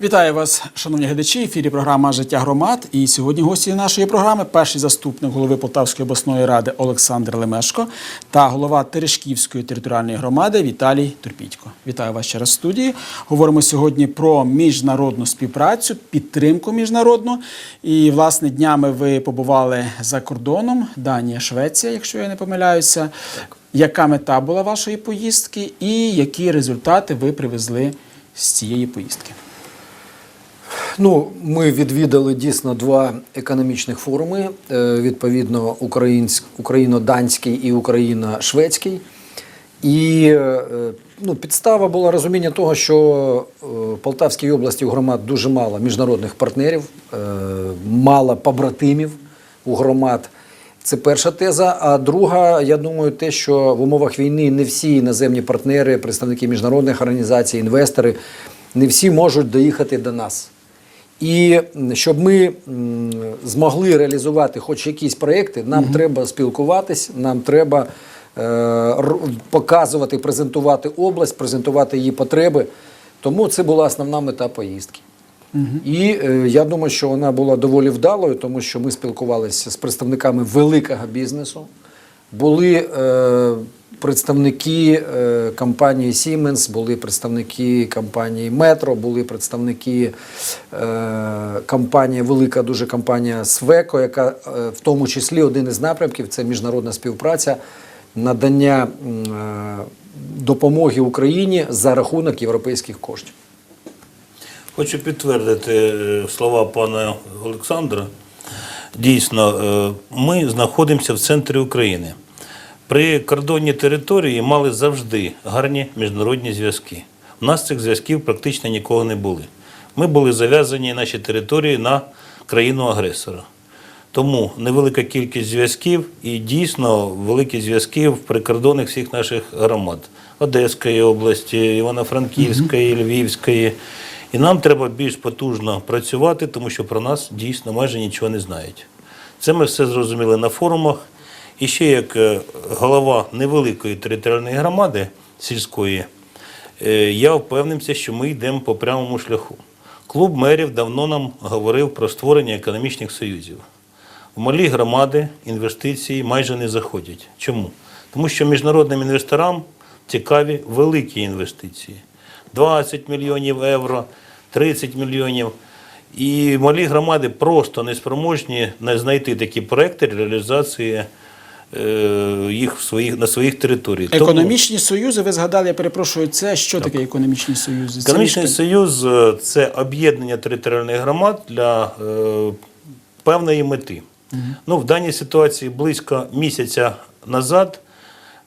Вітаю вас, шановні глядачі. В ефірі програма Життя громад. І сьогодні гості нашої програми перший заступник голови Полтавської обласної ради Олександр Лемешко та голова Терешківської територіальної громади Віталій Турпітько. Вітаю вас ще раз в студії. Говоримо сьогодні про міжнародну співпрацю, підтримку міжнародну. І власне днями ви побували за кордоном, Данія, Швеція, якщо я не помиляюся. Яка мета була вашої поїздки, і які результати ви привезли з цієї поїздки? Ну, ми відвідали дійсно два економічних форуми, е, відповідно, україно-данський і україно-шведський. І е, ну, підстава була розуміння того, що е, в Полтавській області у громад дуже мало міжнародних партнерів, мало побратимів у громад. Це перша теза. А друга, я думаю, те, що в умовах війни не всі іноземні партнери, представники міжнародних організацій, інвестори, не всі можуть доїхати до нас. І щоб ми змогли реалізувати хоч якісь проекти, нам треба спілкуватись, нам треба е, показувати, презентувати область, презентувати її потреби. Тому це була основна мета поїздки. І е, я думаю, що вона була доволі вдалою, тому що ми спілкувалися з представниками великого бізнесу. Були е, представники е, компанії Siemens, були представники компанії Metro, були представники е, компанії, велика дуже компанія Свеко, яка в тому числі один із напрямків це міжнародна співпраця, надання допомоги Україні за рахунок європейських коштів. Хочу підтвердити слова пана Олександра. Дійсно, ми знаходимося в центрі України. При кордонній території мали завжди гарні міжнародні зв'язки. У нас цих зв'язків практично ніколи не були. Ми були зав'язані наші території на країну-агресора. Тому невелика кількість зв'язків і дійсно великі зв'язки в прикордонних всіх наших громад Одеської області, Івано-Франківської, Львівської. І нам треба більш потужно працювати, тому що про нас дійсно майже нічого не знають. Це ми все зрозуміли на форумах. І ще як е, голова невеликої територіальної громади сільської, е, я впевнився, що ми йдемо по прямому шляху. Клуб мерів давно нам говорив про створення економічних союзів. В малі громади інвестиції майже не заходять. Чому? Тому що міжнародним інвесторам цікаві великі інвестиції. 20 мільйонів євро, 30 мільйонів. І малі громади просто не спроможні не знайти такі проекти реалізації їх в своїх, на своїх територіях. Тому- Економічні союзи, ви згадали, я перепрошую, це що таке економічні союзи? Економічний це союз е, це об'єднання територіальних громад для е, певної мети. Ну, в даній ситуації близько місяця назад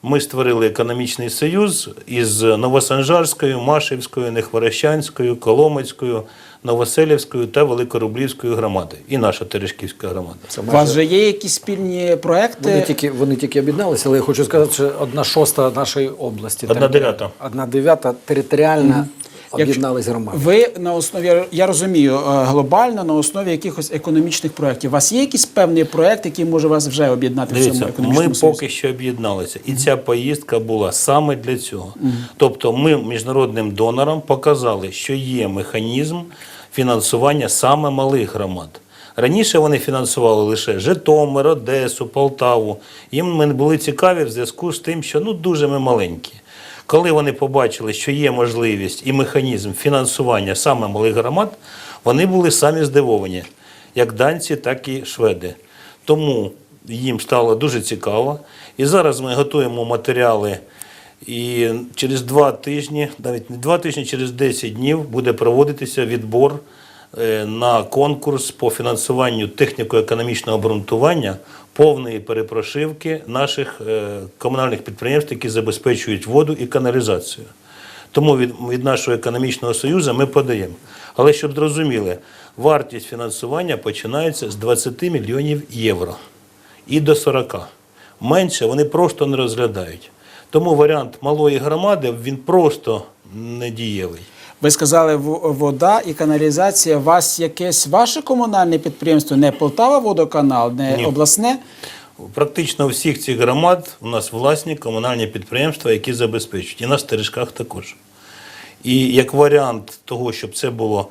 ми створили економічний союз із Новосанжарською, Машівською, Нехворощанською, Коломицькою, Новоселівською та Великорублівською громадою. І наша Терешківська громада. Це У вас вже є якісь спільні проекти? Вони тільки, вони тільки об'єдналися, але я хочу сказати, що одна шоста нашої області. Одна дев'ята. Одна дев'ята територіально Якщо- об'єднались громади. Ви на основі, я розумію, е, глобально на основі якихось економічних проєктів. У вас є якийсь певний проєкт, який може вас вже об'єднати в цьому економічному ми союзі? поки що об'єдналися, і ця поїздка була саме для цього. Тобто, ми міжнародним донорам показали, що є механізм фінансування саме малих громад. Раніше вони фінансували лише Житомир, Одесу, Полтаву. Їм ми не були цікаві в зв'язку з тим, що ну дуже ми маленькі. Коли вони побачили, що є можливість і механізм фінансування саме малих громад, вони були самі здивовані, як данці, так і шведи. Тому їм стало дуже цікаво. І зараз ми готуємо матеріали. І через два тижні, навіть не два тижні, через 10 днів буде проводитися відбор на конкурс по фінансуванню техніко-економічного обґрунтування повної перепрошивки наших е, комунальних підприємств, які забезпечують воду і каналізацію. Тому від, від нашого економічного союзу ми подаємо. Але щоб зрозуміли, вартість фінансування починається з 20 мільйонів євро і до 40. Менше вони просто не розглядають. Тому варіант малої громади він просто недієвий. Ви сказали, вода і каналізація. У вас якесь ваше комунальне підприємство, не Полтава водоканал, не Ні. обласне? Практично у всіх цих громад у нас власні комунальні підприємства, які забезпечують. І на стережках також. І як варіант того, щоб це було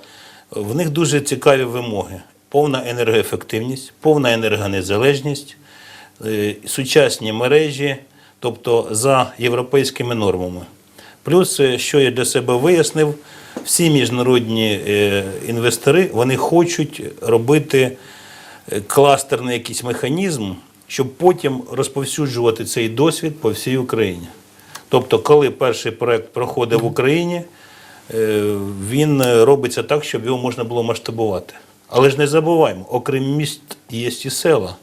В них дуже цікаві вимоги: повна енергоефективність, повна енергонезалежність, е, сучасні мережі, тобто за європейськими нормами. Плюс, е, що я для себе вияснив, всі міжнародні е, інвестори вони хочуть робити е, кластерний якийсь механізм, щоб потім розповсюджувати цей досвід по всій Україні. Тобто, коли перший проект проходить в Україні, е, він робиться так, щоб його можна було масштабувати. Але ж не забуваємо, окрім міст є і села.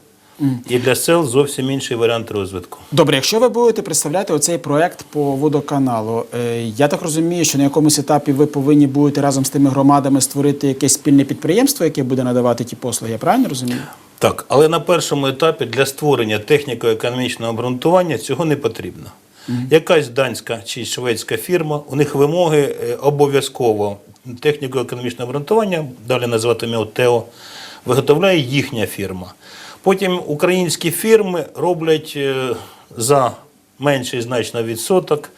І для сел зовсім інший варіант розвитку. Добре, якщо ви будете представляти оцей проект по водоканалу, е, я так розумію, що на якомусь етапі ви повинні будете разом з тими громадами створити якесь спільне підприємство, яке буде надавати ті послуги. Я правильно розумію? Так, але на першому етапі для створення техніко-економічного обґрунтування цього не потрібно. Якась данська чи шведська фірма, у них вимоги е, обов'язково техніко-економічне обґрунтування, далі називатиме ТЕО, виготовляє їхня фірма. Потім українські фірми роблять е, за менший значно відсоток,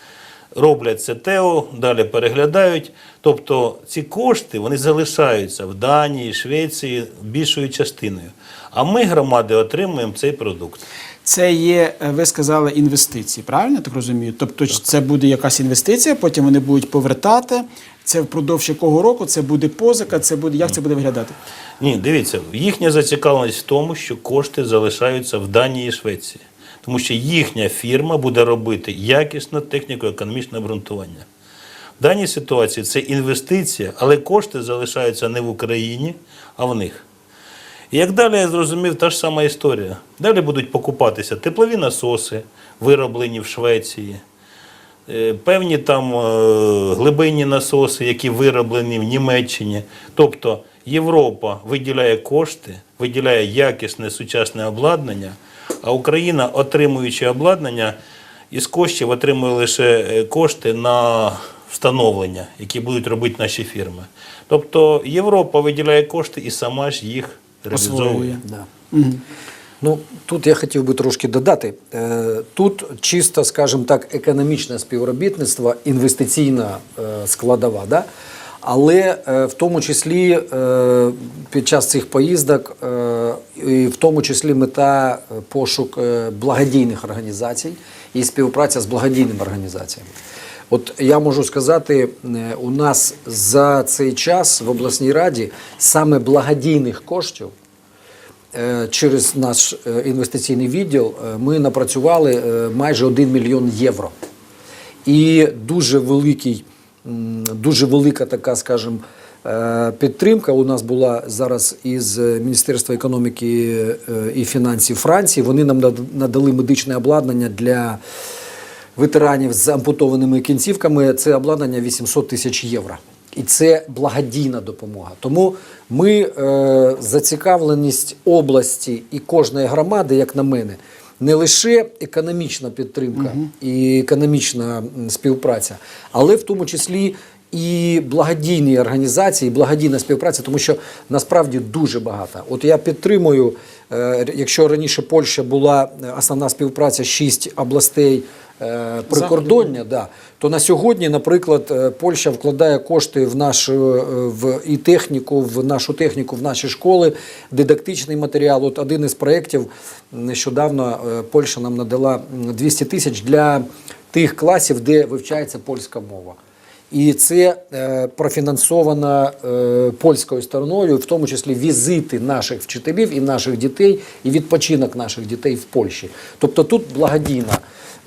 роблять це ТЕО, далі переглядають. Тобто ці кошти вони залишаються в Данії, Швеції більшою частиною. А ми, громади, отримуємо цей продукт. Це є, е, ви сказали, інвестиції, правильно я так розумію? Тобто ж це буде якась інвестиція, потім вони будуть повертати. Це впродовж якого року, це буде позика, це буде як це буде виглядати? Ні, дивіться, їхня зацікавленість в тому, що кошти залишаються в Данії і Швеції. Тому що їхня фірма буде робити якісне техніко-економічне обґрунтування. В даній ситуації це інвестиція, але кошти залишаються не в Україні, а в них. І як далі я зрозумів, та ж сама історія. Далі будуть покупатися теплові насоси, вироблені в Швеції, певні там е, глибинні насоси, які вироблені в Німеччині. Тобто Європа виділяє кошти, виділяє якісне сучасне обладнання, а Україна, отримуючи обладнання, із коштів отримує лише е, кошти на встановлення, які будуть робити наші фірми. Тобто Європа виділяє кошти і сама ж їх реалізовує. Освоює. Да. Ну, тут я хотів би трошки додати. Е, Тут чисто, скажімо так, економічне співробітництво, інвестиційна е, складова. Да? Але е, в тому числі під час цих поїздок, і в тому числі мета пошук благодійних організацій і співпраця з благодійними організаціями. От я можу сказати, у нас за цей час в обласній раді саме благодійних коштів через наш е, інвестиційний відділ е, ми напрацювали е, майже 1 мільйон євро. І дуже великий, дуже велика така, скажімо, е, підтримка у нас була зараз із Міністерства економіки е, і фінансів Франції. Вони нам надали медичне обладнання для ветеранів з ампутованими кінцівками. Це обладнання 800 тисяч євро. І це благодійна допомога. Тому ми е, зацікавленість області і кожної громади, як на мене, не лише економічна підтримка і економічна співпраця, але в тому числі і благодійні організації, і благодійна співпраця, тому що насправді дуже багато. От я підтримую, якщо раніше Польща була е, основна співпраця шість областей. е, Прикордоння, да, то на сьогодні, наприклад, е, Польща вкладає кошти в нашу е, в і техніку, в нашу техніку, в наші школи, дидактичний матеріал. От один із проєктів нещодавно е, Польща нам надала м, 200 тисяч для тих класів, де вивчається польська мова. І це е, профінансовано е, польською стороною, в тому числі візити наших вчителів і наших дітей, і відпочинок наших дітей в Польщі. Тобто тут благодійна,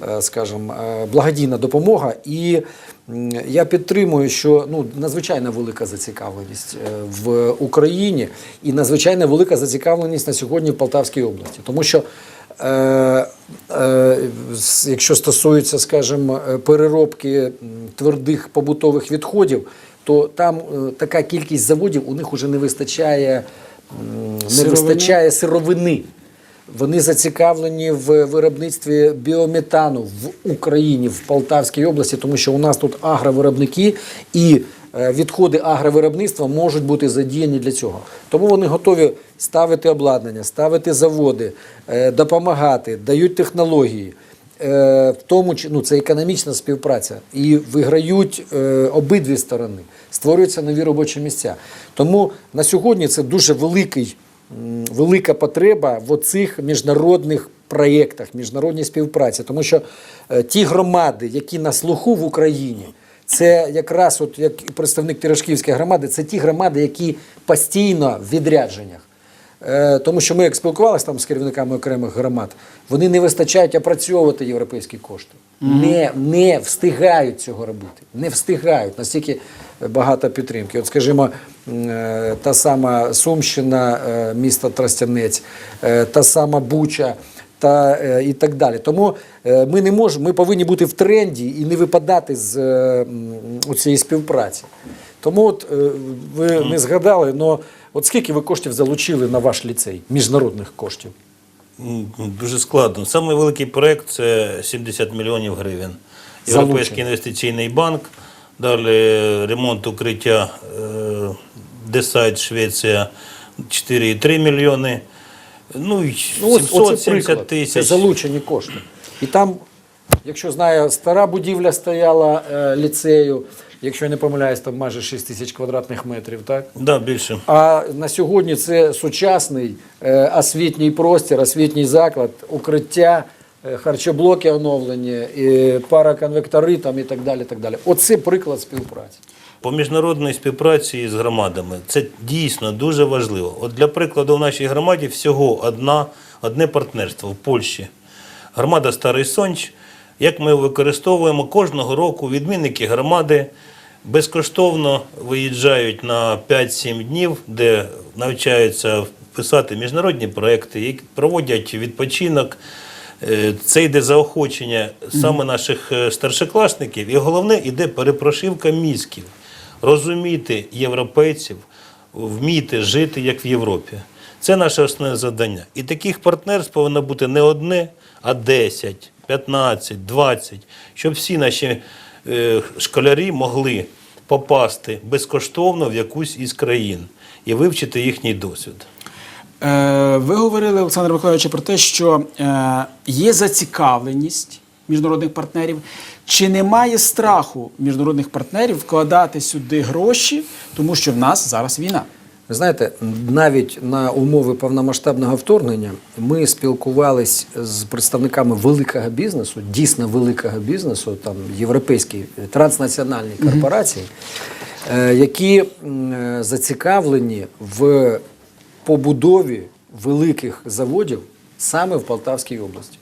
е, скажімо, е, благодійна допомога. І м, я підтримую, що ну, надзвичайно велика зацікавленість е, в Україні і надзвичайно велика зацікавленість на сьогодні в Полтавській області. Тому що Е, е, якщо стосується, скажімо, е, переробки твердих побутових відходів, то там е, така кількість заводів у них вже не вистачає, не Сировини? вистачає сировини. Вони зацікавлені в виробництві біометану в Україні, в Полтавській області, тому що у нас тут агровиробники і е, відходи агровиробництва можуть бути задіяні для цього. Тому вони готові ставити обладнання, ставити заводи, е, допомагати, дають технології. е, в тому ну, це економічна співпраця, і виграють е, обидві сторони, створюються нові робочі місця. Тому на сьогодні це дуже великий, велика потреба в оцих міжнародних проєктах, міжнародній співпраці, тому що е, ті громади, які на слуху в Україні. Це якраз, от як представник Терешківської громади, це ті громади, які постійно в відрядженнях. Е, Тому що ми як спілкувалися там з керівниками окремих громад, вони не вистачають опрацьовувати європейські кошти. Не, не встигають цього робити. Не встигають настільки багато підтримки. От, скажімо, е, та сама Сумщина, е, місто Тростянець, е, та сама Буча. Та е, і так далі. Тому е, ми не можемо, ми повинні бути в тренді і не випадати з е, цієї співпраці. Тому от ви не згадали, але от скільки ви коштів залучили на ваш ліцей, міжнародних коштів? Дуже складно. Самий великий проєкт це 70 мільйонів гривень. Європейський інвестиційний банк, далі ремонт укриття Десайт, Швеція 4,3 мільйони. Ну, і Ну, ось- оце 770 приклад. Це тисяч. залучені кошти. І там, якщо знаю, стара будівля стояла е, ліцею, якщо я не помиляюсь, там майже 6 тисяч квадратних метрів, так? Да, більше. А на сьогодні це сучасний е, освітній простір, освітній заклад, укриття, е, харчоблоки оновлені, і параконвектори там і так далі. Так далі. Оце приклад співпраці. По міжнародній співпраці з громадами це дійсно дуже важливо. От для прикладу, в нашій громаді всього одна, одне партнерство в Польщі. Громада Старий Сонч. Як ми використовуємо кожного року відмінники громади безкоштовно виїжджають на 5-7 днів, де навчаються писати міжнародні проекти, які проводять відпочинок. Е, Це йде заохочення саме наших е, старшокласників, і головне йде перепрошивка мізків, розуміти європейців, вміти жити як в Європі. Це наше основне завдання. І таких партнерств повинно бути не одне, а 10, 15, 20, щоб всі наші е, школярі могли попасти безкоштовно в якусь із країн і вивчити їхній досвід. Е, Ви говорили, Олександр Миколаївич, про те, що е, є зацікавленість міжнародних партнерів. Чи немає страху міжнародних партнерів вкладати сюди гроші, тому що в нас зараз війна? Ви знаєте, навіть на умови повномасштабного вторгнення ми спілкувались з представниками великого бізнесу, дійсно великого бізнесу, там європейські транснаціональні корпорації, е, які е, зацікавлені в побудові великих заводів саме в Полтавській області.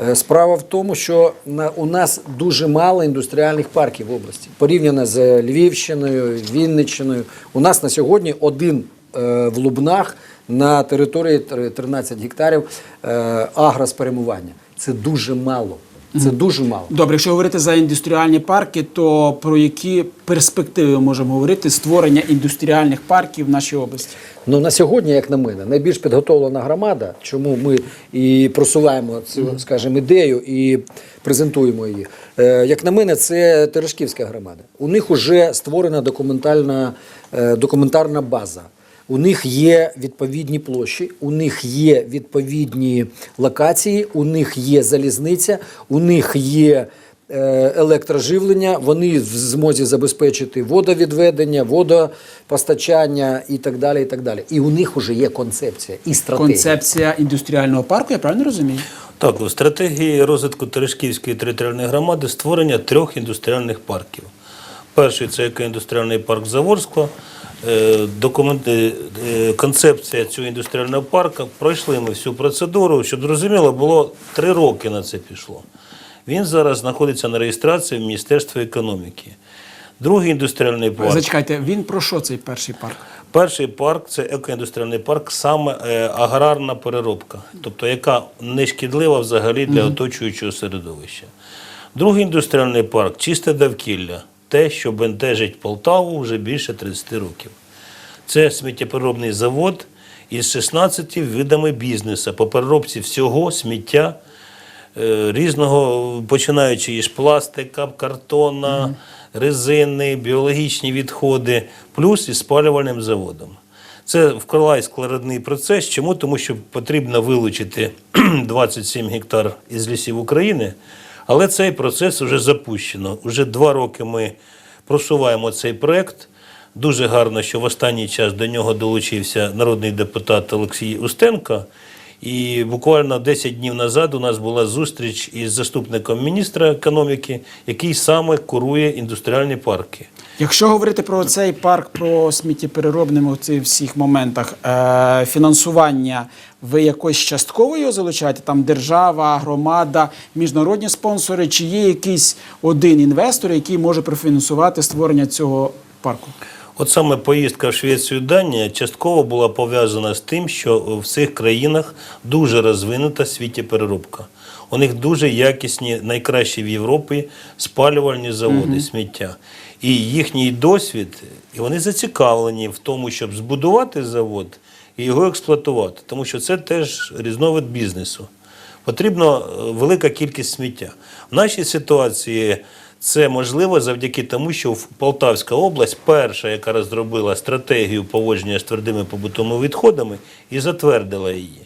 Е, Справа в тому, що у нас дуже мало індустріальних парків в області. Порівняно з Львівщиною, Вінниччиною. У нас на сьогодні один е, в Лубнах на території тр- 13 гектарів е, агроспрямування. Це дуже мало. Це дуже мало. Добре, якщо говорити за індустріальні парки, то про які перспективи ми можемо говорити створення індустріальних парків в нашій області? Ну на сьогодні, як на мене, найбільш підготовлена громада, чому ми і просуваємо цю, скажімо, ідею і презентуємо її. Е, як на мене, це Терешківська громада. У них вже створена документальна, е, документарна база. У них є відповідні площі, у них є відповідні локації, у них є залізниця, у них є е, електроживлення, вони в змозі забезпечити водовідведення, водопостачання і так далі. І так далі. І у них вже є концепція і стратегія. Концепція індустріального парку, я правильно розумію? Так, у стратегії розвитку Терешківської територіальної громади створення трьох індустріальних парків. Перший це екоіндустріальний парк Заворського. Е, Документ, е, е, концепція цього індустріального парку. Пройшли ми всю процедуру, щоб зрозуміло, було три роки на це пішло. Він зараз знаходиться на реєстрації в Міністерстві економіки. Другий індустріальний парк. Зачекайте, він про що цей перший парк? Перший парк це екоіндустріальний парк, саме е, аграрна переробка, тобто яка не шкідлива взагалі для оточуючого середовища. Другий індустріальний парк чисте довкілля, те, що бентежить Полтаву вже більше 30 років. Це сміттєпереробний завод із 16 видами бізнесу по переробці всього сміття е, різного, починаючи із пластика, картона, резини, біологічні відходи, плюс із спалювальним заводом. Це вкрай складний процес. Чому? Тому що потрібно вилучити 27 гектар із лісів України, але цей процес вже запущено. Уже два роки ми просуваємо цей проект. Дуже гарно, що в останній час до нього долучився народний депутат Олексій Устенко. І буквально 10 днів назад у нас була зустріч із заступником міністра економіки, який саме курує індустріальні парки. Якщо говорити про цей парк, про сміттєпереробним у цих всіх моментах, е, фінансування, ви якось частково його залучаєте? Там держава, громада, міжнародні спонсори, чи є якийсь один інвестор, який може профінансувати створення цього парку? От саме поїздка в Швецію Данія частково була пов'язана з тим, що в цих країнах дуже розвинута світтєпереробка. У них дуже якісні, найкращі в Європі спалювальні заводи сміття. І їхній досвід, і вони зацікавлені в тому, щоб збудувати завод і його експлуатувати, тому що це теж різновид бізнесу. Потрібна е, велика кількість сміття. В нашій ситуації це можливо завдяки тому, що Полтавська область перша, яка розробила стратегію поводження з твердими побутовими відходами і затвердила її.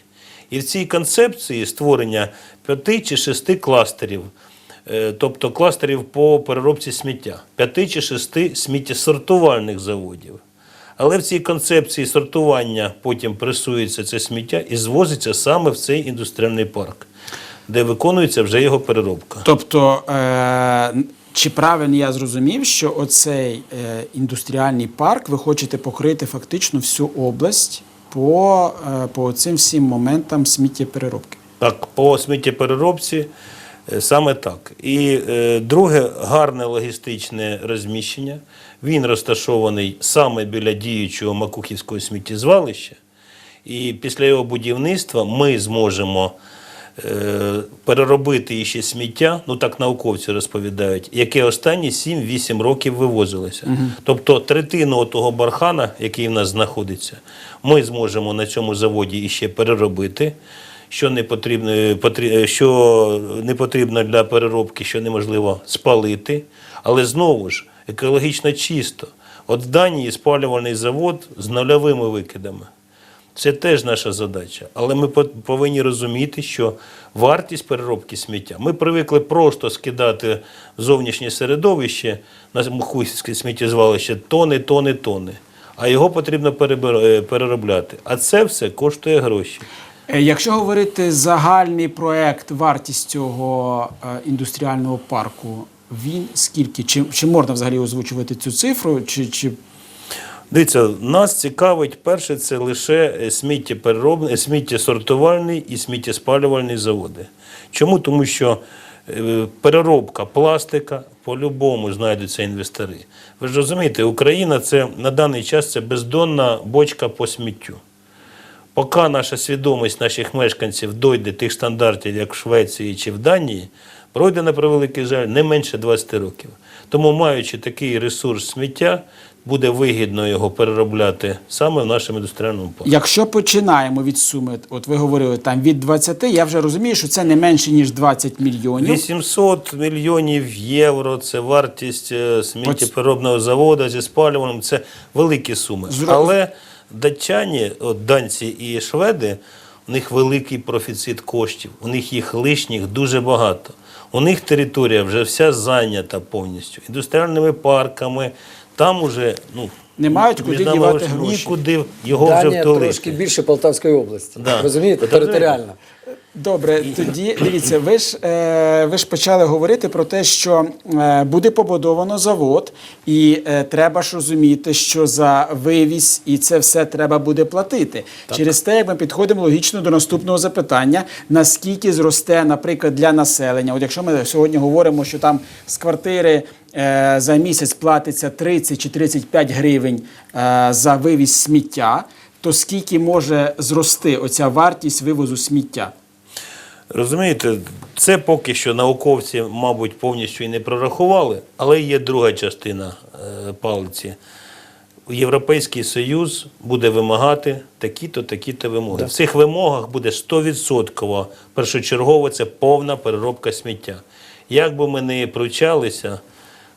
І в цій концепції створення п'яти чи шести кластерів, е, тобто кластерів по переробці сміття, п'яти чи шести сміттєсортувальних заводів. Але в цій концепції сортування потім пресується це сміття і звозиться саме в цей індустріальний парк, де виконується вже його переробка. Тобто, е, чи правильно я зрозумів, що оцей е, індустріальний парк ви хочете покрити фактично всю область по, е, по цим всім моментам сміттєпереробки? Так, по сміттєпереробці е, саме так. І друге гарне логістичне розміщення. Він розташований саме біля діючого Макухівського сміттєзвалища. І після його будівництва ми зможемо переробити іще сміття, ну так науковці розповідають, яке останні 7-8 років вивозилося. Тобто третину того бархана, який в нас знаходиться, ми зможемо на цьому заводі іще переробити. Що не потрібно, що не потрібно для переробки, що неможливо спалити, але знову ж екологічно чисто. От в Данії спалювальний завод з нульовими викидами. Це теж наша задача. Але ми повинні розуміти, що вартість переробки сміття. Ми привикли просто скидати в зовнішнє середовище на Мухуйське сміттєзвалище тони, тони, тони. А його потрібно е, переробляти. А це все коштує гроші. Е, Якщо говорити загальний проект, вартість цього е, індустріального парку, він скільки? Чи, чи можна взагалі озвучувати цю цифру? Чи, чи Дивіться, нас цікавить перше, це лише е, сміттєпереробний, е, сміттєсортувальний і сміттєспалювальний заводи. Чому? Тому що е, переробка пластика по-любому знайдуться інвестори. Ви ж розумієте, Україна це на даний час це бездонна бочка по сміттю. Поки наша свідомість наших мешканців дойде тих стандартів, як в Швеції чи в Данії, пройде на превеликий жаль не менше 20 років. Тому, маючи такий ресурс сміття, буде вигідно його переробляти саме в нашому індустріальному парку. якщо починаємо від суми, от ви говорили там від 20, я вже розумію, що це не менше ніж 20 мільйонів. 800 мільйонів євро це вартість е, сміттєпереробного заводу зі спалюванням. Це великі суми. Зро- Але датчані, от данці і шведи, у них великий профіцит коштів, у них їх лишніх дуже багато. У них територія вже вся зайнята повністю індустріальними парками. Там уже ну Не мають куди дівати гроші. Нікуди його вже Данія втулити. трошки більше Полтавської області. Да. Розумієте? Територіально. Добре, тоді дивіться, ви ж, е, ви ж почали говорити про те, що е, буде побудовано завод, і е, треба ж розуміти, що за вивіз і це все треба буде платити. Через те, як ми підходимо логічно до наступного запитання, наскільки зросте, наприклад, для населення. От якщо ми сьогодні говоримо, що там з квартири за місяць платиться 30 чи 35 гривень е, за вивіз сміття, то скільки може зрости оця вартість вивозу сміття? Розумієте, це поки що науковці, мабуть, повністю і не прорахували, але є друга частина е, палиці. Європейський Союз буде вимагати такі-то, такі-то вимоги. В цих вимогах буде 100% першочергово це повна переробка сміття. Як би ми не привчалися,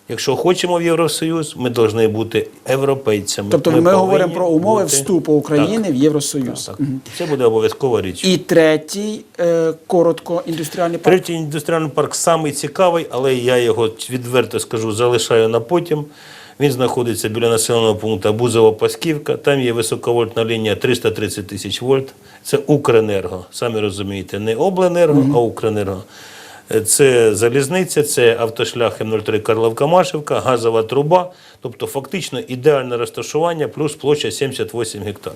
Якщо хочемо в Євросоюз, ми повинні бути європейцями. Тобто ми, повинні говоримо про умови бути- вступу України в Євросоюз. Так, так. Це буде обов'язкова річ. І третій е, коротко індустріальний парк. Третій індустріальний парк самий цікавий, але я його відверто скажу, залишаю на потім. Він знаходиться біля населеного пункту Бузово-Пасківка. Там є високовольтна лінія 330 тисяч вольт. Це Укренерго. Самі розумієте, не обленерго, а Укренерго. Це залізниця, це автошлях М03 Карловка-Машівка, газова труба, тобто фактично ідеальне розташування плюс площа 78 гектар.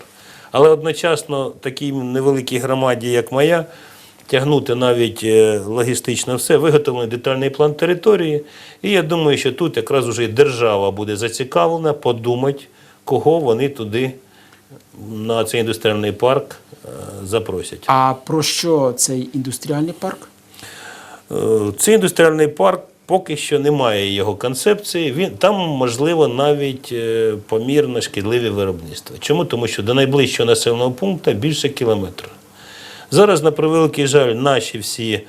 Але одночасно такій невеликій громаді, як моя, тягнути навіть е, логістично все, виготовлений детальний план території. І я думаю, що тут якраз уже і держава буде зацікавлена подумати, кого вони туди на цей індустріальний парк е, запросять. А про що цей індустріальний парк? Е, Цей індустріальний парк поки що немає його концепції. Він там можливо навіть е, помірно шкідливі виробництва. Чому? Тому що до найближчого населеного пункту більше кілометра. Зараз, на превеликий жаль, наші всі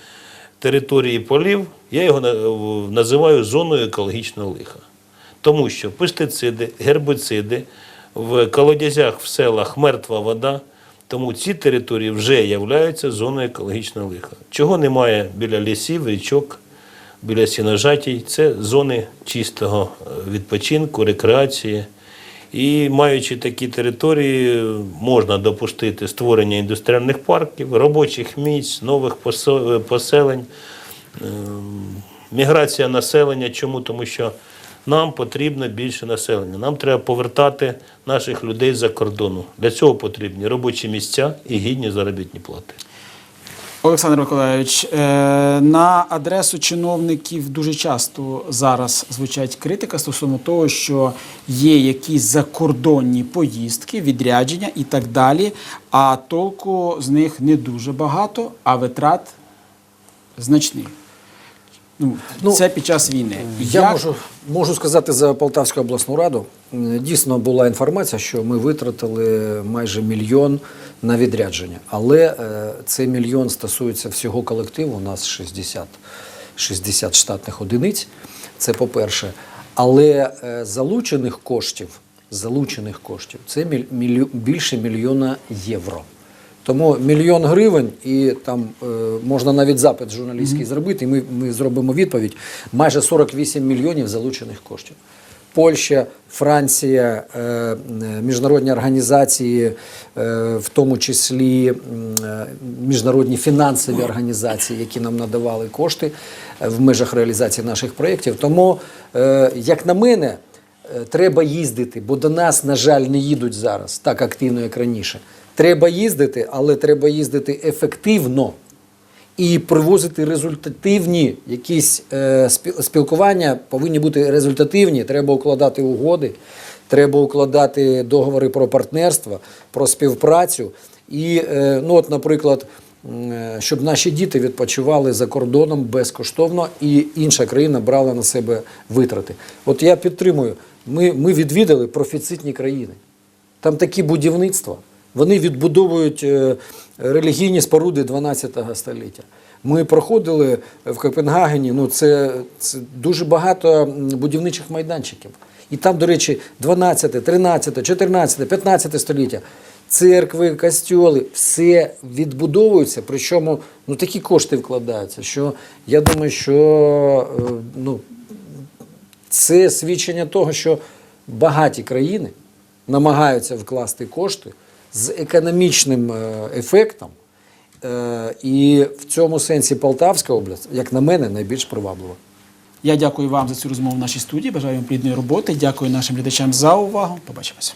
території полів, я його називаю зоною екологічного лиха. Тому що пестициди, гербициди, в колодязях в селах мертва вода, тому ці території вже являються зоною екологічного лиха. Чого немає біля лісів, річок, біля сіножатій, це зони чистого е, відпочинку, рекреації. І маючи такі території, можна допустити створення індустріальних парків, робочих місць, нових е, поселень, ем, міграція населення. Чому? Тому що нам потрібно більше населення. Нам треба повертати наших людей за кордону. Для цього потрібні робочі місця і гідні заробітні плати. Олександр Миколайович, е, на адресу чиновників дуже часто зараз звучать критика стосовно того, що є якісь закордонні поїздки, відрядження і так далі, а толку з них не дуже багато, а витрат значний. Ну, Ну, це під час війни. Я Як- можу, можу сказати за Полтавську обласну раду. Дійсно була інформація, що ми витратили майже мільйон на відрядження. Але е, цей мільйон стосується всього колективу. У нас 60, 60 штатних одиниць. Це по-перше. Але е, залучених коштів, залучених коштів це міль, мілю- більше мільйона євро. Тому мільйон гривень, і там е, можна навіть запит журналістський зробити, і ми, ми зробимо відповідь. Майже 48 мільйонів залучених коштів. Польща, Франція, е, е, міжнародні організації, е, в тому числі е, міжнародні фінансові організації, які нам надавали кошти в межах реалізації наших проєктів. Тому, е, як на мене, Треба їздити, бо до нас, на жаль, не їдуть зараз так активно, як раніше. Треба їздити, але треба їздити ефективно і привозити результативні якісь е, спілкування, повинні бути результативні. Треба укладати угоди, треба укладати договори про партнерство, про співпрацю. І, е, ну, от, наприклад, е, щоб наші діти відпочивали за кордоном безкоштовно і інша країна брала на себе витрати. От я підтримую. Ми, ми відвідали профіцитні країни. Там такі будівництва. Вони відбудовують е, релігійні споруди 12 століття. Ми проходили в Копенгагені, ну це, це дуже багато будівничих майданчиків. І там, до речі, 12, 13, 14, 15 століття. Церкви, костьоли, все відбудовується, причому ну, такі кошти вкладаються, що я думаю, що е, ну, це свідчення того, що багаті країни намагаються вкласти кошти з економічним е, ефектом. Е, І в цьому сенсі Полтавська область, як на мене, найбільш приваблива. Я дякую вам за цю розмову в нашій студії. Бажаю вам плідної роботи. Дякую нашим глядачам за увагу. Побачимося.